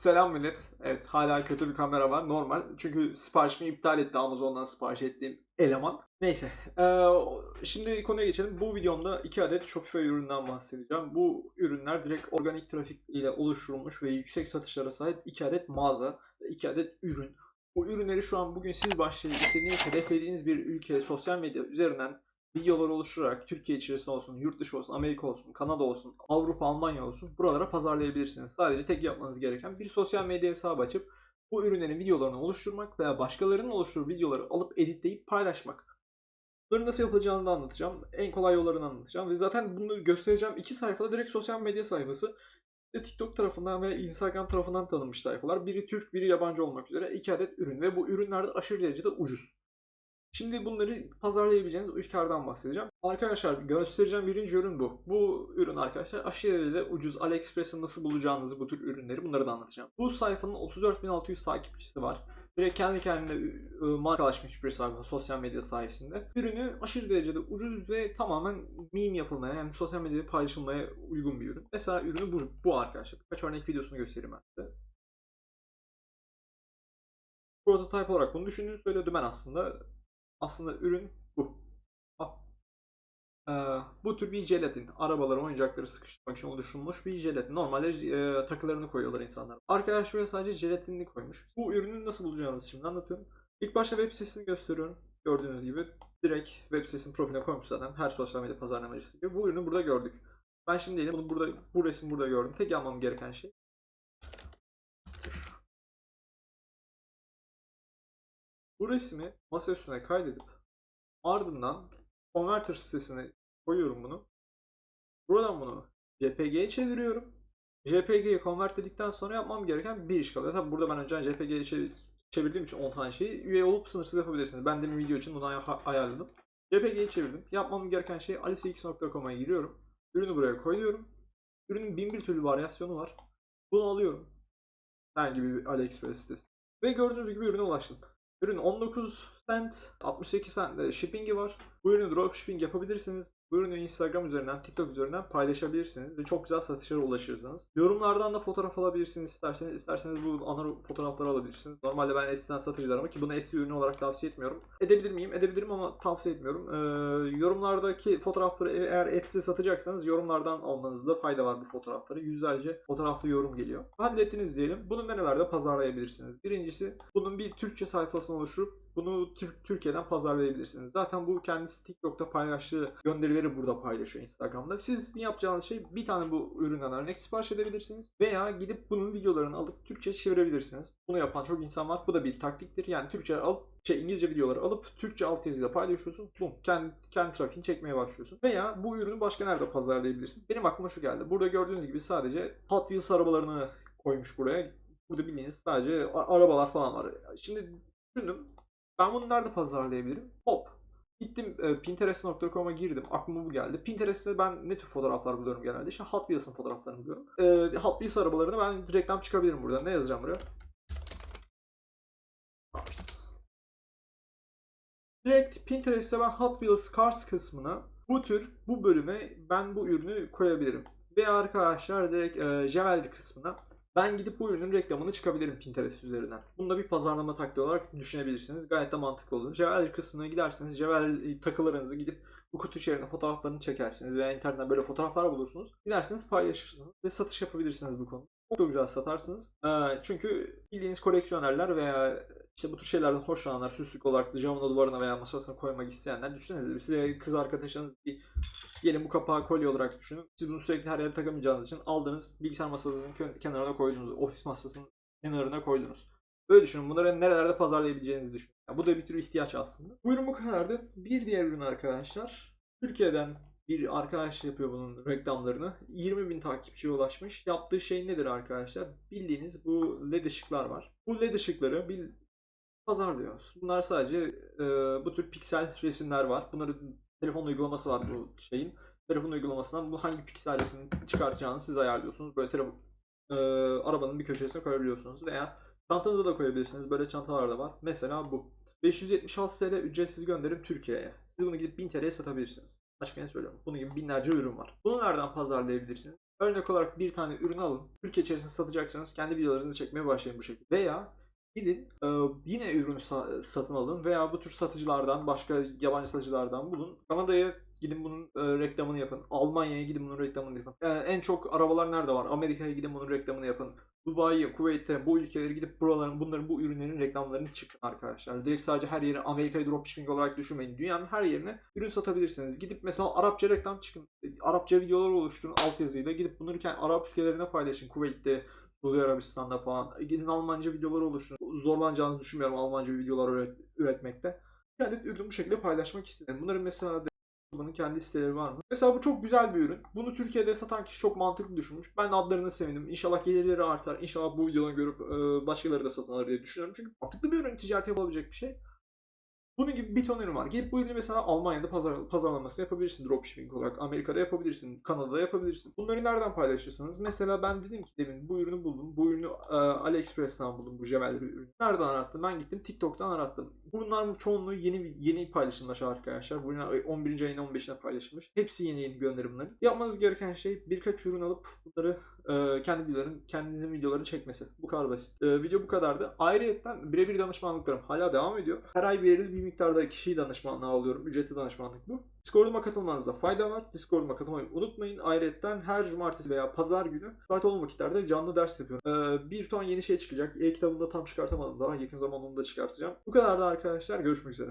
Selam millet. Evet hala kötü bir kamera var normal. Çünkü siparişimi iptal etti Amazon'dan sipariş ettiğim eleman. Neyse. eee, şimdi konuya geçelim. Bu videomda iki adet Shopify üründen bahsedeceğim. Bu ürünler direkt organik trafik ile oluşturulmuş ve yüksek satışlara sahip iki adet mağaza ve iki adet ürün. Bu ürünleri şu an bugün siz başlayıp istediğiniz, hedeflediğiniz bir ülke sosyal medya üzerinden videolar oluşturarak Türkiye içerisinde olsun, yurt dışı olsun, Amerika olsun, Kanada olsun, Avrupa, Almanya olsun buralara pazarlayabilirsiniz. Sadece tek yapmanız gereken bir sosyal medya hesabı açıp bu ürünlerin videolarını oluşturmak veya başkalarının oluşturduğu videoları alıp editleyip paylaşmak. Bunları nasıl yapılacağını da anlatacağım. En kolay yollarını anlatacağım. Ve zaten bunu göstereceğim iki sayfada direkt sosyal medya sayfası. İşte TikTok tarafından ve Instagram tarafından tanınmış sayfalar. Biri Türk, biri yabancı olmak üzere iki adet ürün ve bu ürünler de aşırı derecede ucuz. Şimdi bunları pazarlayabileceğiniz ülkelerden bahsedeceğim. Arkadaşlar göstereceğim birinci ürün bu. Bu ürün arkadaşlar aşırı derecede ucuz. AliExpress'in nasıl bulacağınızı bu tür ürünleri bunları da anlatacağım. Bu sayfanın 34.600 takipçisi var. Direkt kendi kendine e, markalaşmış bir sayfa sosyal medya sayesinde. Ürünü aşırı derecede ucuz ve tamamen meme yapılmaya yani sosyal medyada paylaşılmaya uygun bir ürün. Mesela ürünü bu, bu arkadaşlar. Birkaç örnek videosunu göstereyim ben size. Prototype olarak bunu düşündüğünü söylüyordu ben aslında. Aslında ürün bu. Ee, bu tür bir jelatin. Arabaları, oyuncakları sıkıştırmak için oluşturulmuş bir jelatin. Normalde e, takılarını koyuyorlar insanlar. Arkadaş buraya sadece jelatinini koymuş. Bu ürünü nasıl bulacağınızı şimdi anlatıyorum. İlk başta web sitesini gösteriyorum. Gördüğünüz gibi direkt web sitesinin profiline koymuş zaten. Her sosyal medya pazarlamacısı gibi. Bu ürünü burada gördük. Ben şimdi diyelim bunu burada, bu resmi burada gördüm. Tek yapmam gereken şey Bu resmi masa üstüne kaydedip ardından Converter sitesine koyuyorum bunu. Buradan bunu JPG'ye çeviriyorum. JPG'yi convert dedikten sonra yapmam gereken bir iş kalıyor. Tabi burada ben önceden JPG'ye çevir- çevirdiğim için 10 tane şeyi üye olup sınırsız yapabilirsiniz. Ben de bir video için bunu ay- ayarladım. JPG'yi çevirdim. Yapmam gereken şey alicx.com'a giriyorum. Ürünü buraya koyuyorum. Ürünün bin bir türlü varyasyonu var. Bunu alıyorum. Herhangi bir AliExpress sitesi. Ve gördüğünüz gibi ürüne ulaştım. Ürün 19 cent, 68 cent shipping'i var. Bu ürünü dropshipping yapabilirsiniz. Bu ürünü Instagram üzerinden, TikTok üzerinden paylaşabilirsiniz ve çok güzel satışlara ulaşırsınız. Yorumlardan da fotoğraf alabilirsiniz isterseniz. isterseniz bu ana fotoğrafları alabilirsiniz. Normalde ben Etsy'den satıcılarıma ki bunu Etsy ürünü olarak tavsiye etmiyorum. Edebilir miyim? Edebilirim ama tavsiye etmiyorum. Ee, yorumlardaki fotoğrafları eğer Etsy satacaksanız yorumlardan almanızda fayda var bu fotoğrafları. Yüzlerce fotoğraflı yorum geliyor. Hallettiniz diyelim. Bunu nerelerde pazarlayabilirsiniz? Birincisi bunun bir Türkçe sayfasını oluşturup bunu Türk Türkiye'den pazarlayabilirsiniz. Zaten bu kendisi TikTok'ta paylaştığı gönderileri burada paylaşıyor Instagram'da. Siz yapacağınız şey bir tane bu üründen örnek sipariş edebilirsiniz veya gidip bunun videolarını alıp Türkçe çevirebilirsiniz. Bunu yapan çok insan var. Bu da bir taktiktir. Yani Türkçe alıp şey İngilizce videoları alıp Türkçe altyazıyla paylaşıyorsun. Bum, kendi, kendi trafiğini çekmeye başlıyorsun. Veya bu ürünü başka nerede pazarlayabilirsin? Benim aklıma şu geldi. Burada gördüğünüz gibi sadece Hot Wheels arabalarını koymuş buraya. Burada bildiğiniz sadece arabalar falan var. Şimdi düşündüm. Ben bunu nerede pazarlayabilirim? Hop. Gittim e, Pinterest.com'a girdim. Aklıma bu geldi. Pinterest'te ben ne tür fotoğraflar buluyorum genelde? İşte Hot Wheels'ın fotoğraflarını buluyorum. E, Hot Wheels arabalarını ben reklam çıkabilirim burada. Ne yazacağım buraya? Cars. Direkt Pinterest'te ben Hot Wheels Cars kısmına bu tür bu bölüme ben bu ürünü koyabilirim. Ve arkadaşlar direkt e, Jewelry kısmına ben gidip bu ürünün reklamını çıkabilirim Pinterest üzerinden. Bunu da bir pazarlama taktiği olarak düşünebilirsiniz. Gayet de mantıklı olur. Jewelry kısmına giderseniz Jewelry takılarınızı gidip bu kutu içerisine fotoğraflarını çekersiniz veya internetten böyle fotoğraflar bulursunuz. Gidersiniz paylaşırsınız ve satış yapabilirsiniz bu konuda. Çok da güzel satarsınız. Ee, çünkü bildiğiniz koleksiyonerler veya işte bu tür şeylerden hoşlananlar, süslük olarak camına duvarına veya masasına koymak isteyenler düşünsenize size kız arkadaşınız bir Gelin bu kapağı kolye olarak düşünün. Siz bunu sürekli her yere takamayacağınız için aldığınız bilgisayar masanızın kö- kenarına koydunuz. Ofis masasının kenarına koydunuz. Böyle düşünün. Bunları nerelerde pazarlayabileceğinizi düşünün. Yani bu da bir tür ihtiyaç aslında. Bu ürün bu kadardı. Bir diğer ürün arkadaşlar. Türkiye'den bir arkadaş yapıyor bunun reklamlarını. 20 bin takipçiye ulaşmış. Yaptığı şey nedir arkadaşlar? Bildiğiniz bu led ışıklar var. Bu led ışıkları bir pazarlıyor. Bunlar sadece e, bu tür piksel resimler var. Bunları telefon uygulaması var bu şeyin. Telefon uygulamasından bu hangi piksel resmini çıkartacağını siz ayarlıyorsunuz. Böyle telefon e, arabanın bir köşesine koyabiliyorsunuz veya çantanıza da koyabilirsiniz. Böyle çantalar da var. Mesela bu. 576 TL ücretsiz gönderim Türkiye'ye. Siz bunu gidip 1000 TL'ye satabilirsiniz. Başka ne söylüyorum? Bunun gibi binlerce ürün var. Bunu nereden pazarlayabilirsiniz? Örnek olarak bir tane ürün alın. Türkiye içerisinde satacaksanız kendi videolarınızı çekmeye başlayın bu şekilde. Veya gidin e, yine ürünü sa- satın alın veya bu tür satıcılardan başka yabancı satıcılardan bulun. Kanada'ya gidin bunun e, reklamını yapın. Almanya'ya gidin bunun reklamını yapın. E, en çok arabalar nerede var? Amerika'ya gidin bunun reklamını yapın. Dubai'ye, Kuveyt'e, bu ülkelere gidip buraların, bunların, bu ürünlerin reklamlarını çıkın arkadaşlar. Direkt sadece her yere Amerika'yı dropshipping olarak düşünmeyin. Dünyanın her yerine ürün satabilirsiniz. Gidip mesela Arapça reklam çıkın. E, Arapça videolar oluşturun altyazıyla. Gidip bunları kendi Arap ülkelerine paylaşın. Kuveyt'te, Suudi Arabistan'da falan. E, Gidin Almanca videolar oluşturun. Zorlanacağınızı düşünmüyorum Almanca videolar üret- üretmekte. Bir adet ürünü bu şekilde paylaşmak istedim. Bunların mesela bunun kendi siteleri var mı? Mesela bu çok güzel bir ürün. Bunu Türkiye'de satan kişi çok mantıklı düşünmüş. Ben adlarına sevindim. İnşallah gelirleri artar. İnşallah bu videoyu görüp e, başkaları da satın alır diye düşünüyorum. Çünkü mantıklı bir ürün ticaret yapılabilecek bir şey. Bunun gibi bir ton ürün var. Gidip bu ürünü mesela Almanya'da pazar, pazarlamasını yapabilirsin dropshipping olarak. Amerika'da yapabilirsin. Kanada'da yapabilirsin. Bunları nereden paylaşırsınız? Mesela ben dedim ki demin bu ürünü buldum. Bu ürünü e, AliExpress'ten buldum bu jemelleri ürünü. Nereden arattım? Ben gittim TikTok'tan arattım. Bunların çoğunluğu yeni yeni paylaşılmış arkadaşlar. Bu ürünler 11. ayın 15'ine paylaşılmış. Hepsi yeni yeni gönderimleri. Yapmanız gereken şey birkaç ürün alıp bunları e, kendi videoların, kendinizin videolarını çekmesi. Bu kadar basit. E, video bu kadardı. Ayrıyetten birebir danışmanlıklarım hala devam ediyor. Her ay belirli bir miktarda kişiyi danışmanlığa alıyorum. Ücretli danışmanlık bu. Discord'uma katılmanızda fayda var. Discord'uma katılmayı unutmayın. Ayrıyetten her cumartesi veya pazar günü saat olan vakitlerde canlı ders yapıyorum. E, bir ton yeni şey çıkacak. E-kitabını da tam çıkartamadım daha. Yakın zamanda onu da çıkartacağım. Bu kadar da arkadaşlar. Görüşmek üzere.